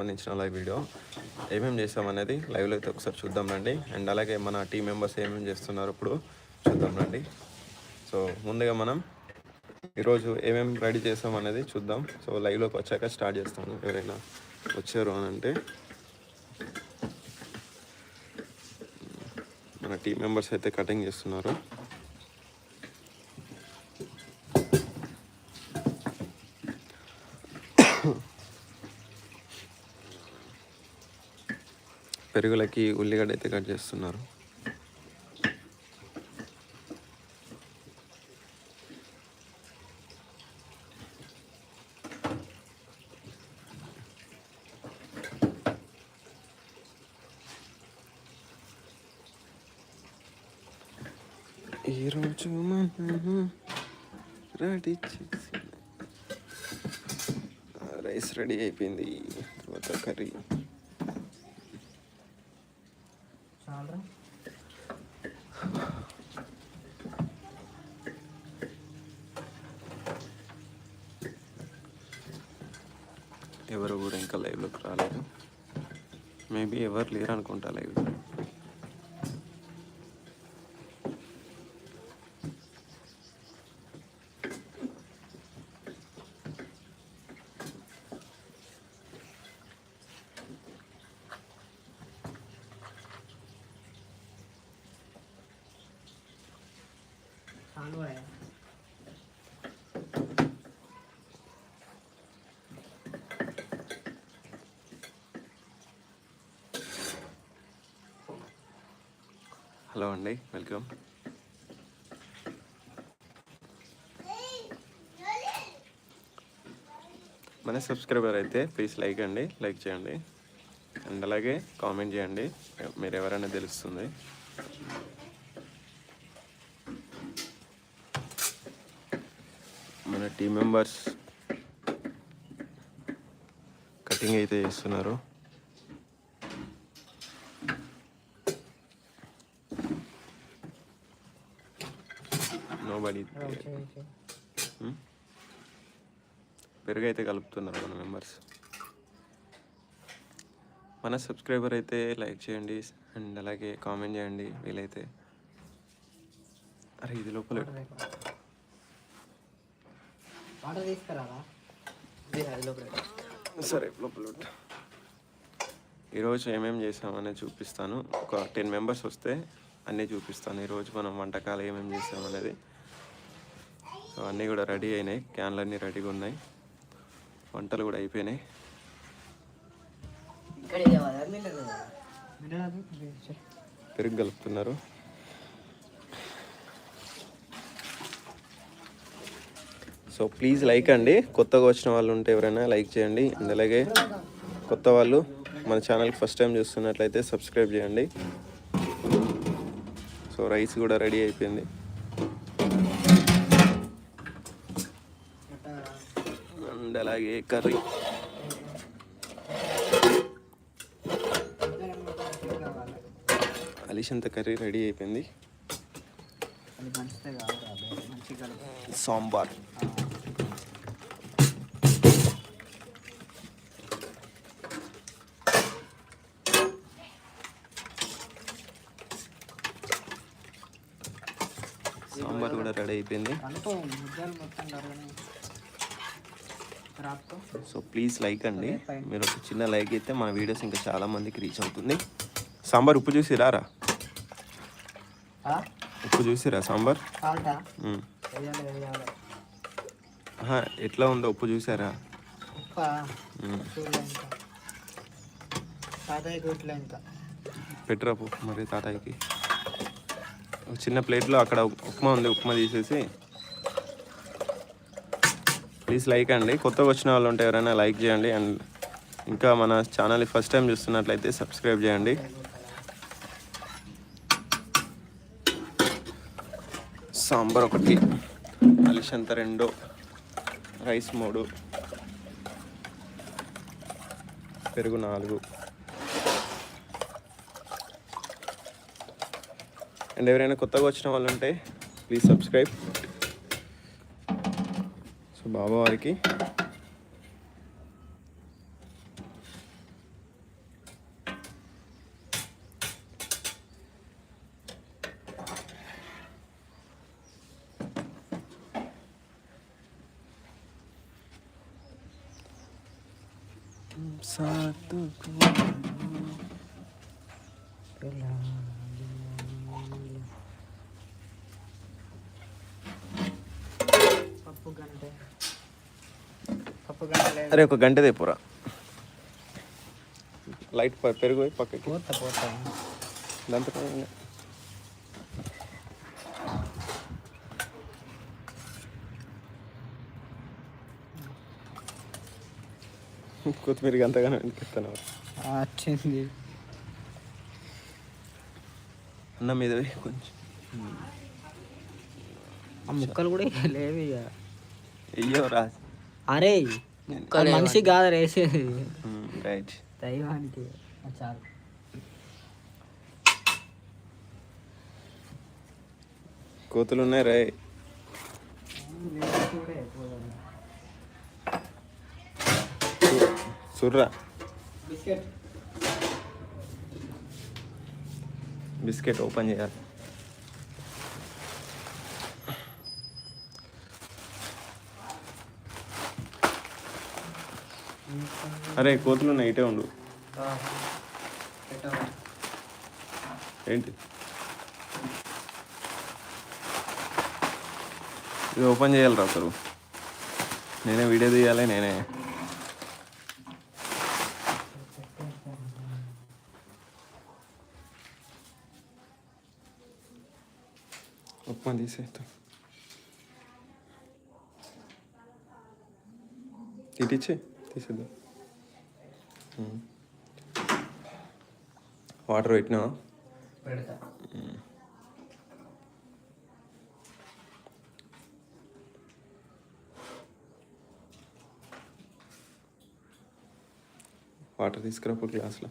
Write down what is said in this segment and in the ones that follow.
సంబంధించిన live video ఏమేమి చేస్తాం అనేది లైవ్లో అయితే ఒకసారి చూద్దాం రండి. అండ్ అలాగే మన టీం మెంబర్స్ ఏమేమి చేస్తున్నారు ఇప్పుడు చూద్దాం రండి. సో ముందుగా మనం ఈరోజు ఏమేమి రెడీ చేస్తాం అనేది చూద్దాం. సో లైవ్లోకి వచ్చాక స్టార్ట్ చేస్తాను ఎవరైనా వచ్చారు అని అంటే మన టీం మెంబర్స్ అయితే కటింగ్ చేస్తున్నారు. పెరుగులకి ఉల్లిగడ్డ అయితే కట్ చేస్తున్నారు. ఈరోజు మనము రెడీ చేసి రైస్ రెడీ అయిపోయింది. తర్వాత కర్రీ. ఎవరు కూడా ఇంకా లైవ్లోకి రాలేదు. మేబీ ఎవరు లేరు అనుకుంటా హలో అండి వెల్కమ్ మన సబ్స్క్రైబర్ అయితే ప్లీజ్ లైక్ అండి లైక్ చేయండి. అండ్ అలాగే కామెంట్ చేయండి. మీరు ఎవరైనా తెలుస్తుంది. మన టీం మెంబర్స్ కటింగ్ అయితే చేస్తున్నారు. నో బడీ పెరుగు అయితే కలుపుతున్నారు మన మెంబర్స్ మన సబ్స్క్రైబర్ అయితే లైక్ చేయండి అండ్ అలాగే కామెంట్ చేయండి వీలైతే. అరే ఇది లోపల వాటర్ లోపల సరే లోపల. ఈరోజు ఏమేమి చేసామనేది చూపిస్తాను. ఒక టెన్ మెంబర్స్ వస్తే అన్నీ చూపిస్తాను. ఈరోజు మనం వంటకాలు ఏమేమి చేసామనేది. సో అన్నీ కూడా రెడీ అయినాయి. క్యాన్లు అన్నీ రెడీగా ఉన్నాయి. వంటలు కూడా అయిపోయినాయి. పెరుగు కలుపుతున్నారు. సో ప్లీజ్ లైక్ అండి. కొత్తగా వచ్చిన వాళ్ళు ఉంటే ఎవరైనా లైక్ చేయండి. అండ్ అలాగే కొత్త వాళ్ళు మన ఛానల్కి ఫస్ట్ టైం చూస్తున్నట్లయితే సబ్స్క్రైబ్ చేయండి. సో రైస్ కూడా రెడీ అయిపోయింది. అండ్ అలాగే కర్రీ. అలిషంత కర్రీ రెడీ అయిపోయింది. సాంబార్. సాంబార్ కూడా రెడీ అయిపోయింది. సో ప్లీజ్ లైక్ అండి. మీరు ఒక చిన్న లైక్ అయితే మా వీడియోస్ ఇంకా చాలా మందికి రీచ్ అవుతుంది. సాంబార్ ఉప్పు చూసి రారా? ఉప్పు చూసిరా సాంబార్. ఎట్లా ఉందో ఉప్పు చూసారా? పెట్టురాపు మరి తాతయ్యకి. ఒక చిన్న ప్లేట్లో అక్కడ ఉప్మా ఉంది ఉప్మా తీసేసి. ప్లీజ్ లైక్ అండి. కొత్తగా వచ్చిన వాళ్ళు ఉంటే ఎవరైనా లైక్ చేయండి. అండ్ ఇంకా మన ఛానల్ ఫస్ట్ టైం చూస్తున్నట్లయితే సబ్స్క్రైబ్ చేయండి. సాంబార్ ఒకటి అలిషంత రెండు రైస్ మూడు పెరుగు నాలుగు. అండ్ ఎవరైనా కొత్తగా వచ్చిన వాళ్ళు ఉంటే ప్లీజ్ సబ్స్క్రైబ్ సో బాబా వారికి. సాధు పప్పు గంట పప్పు గంట లేదు. అరే ఒక గంట తెప్పురా లైట్ పెరుగు పక్కకి. పోతా పోతా. దాంతో. కొత్తిమీర అంతగానో వెనకెత్తాను వచ్చింది. అన్నం మీద కొంచెం. ఆ ముక్కలు కూడా లేవు ఇక. అయ్యో రా అరే మనిషి కాదు వేసేది రైట్. దైవానికి చాలు. కోతులు ఉన్నాయి రే. సుర్రా బిస్కెట్. బిస్కెట్ ఓపెన్ చేయాలి. అరే కోతులు ఉన్నాయి ఇటే ఉండు. ఏంటి? ఇది ఓపెన్ చేయాలి అసలు. నేనే వీడియో తీయాలి నేనే. ఉప్మా తీసేస్తా ఇటిచ్చే తీసేద్దాం. వాటర్ పెట్టినావా? పెడతా. వాటర్ తీసుకురా ఇప్పుడు గ్లాస్లో.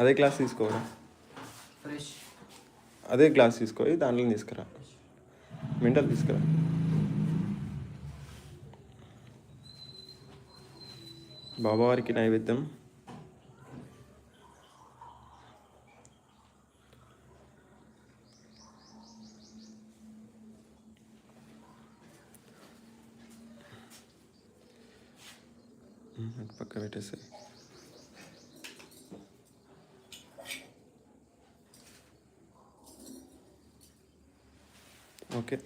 అదే గ్లాస్ తీసుకోరా? అదే గ్లాస్ తీసుకో దాంట్లో తీసుకురా. మింటల్ తీసుకురా. బాబావారికి నైవేద్యం ఉమ్, అటు పక్క పెట్టేసాయి ఓకే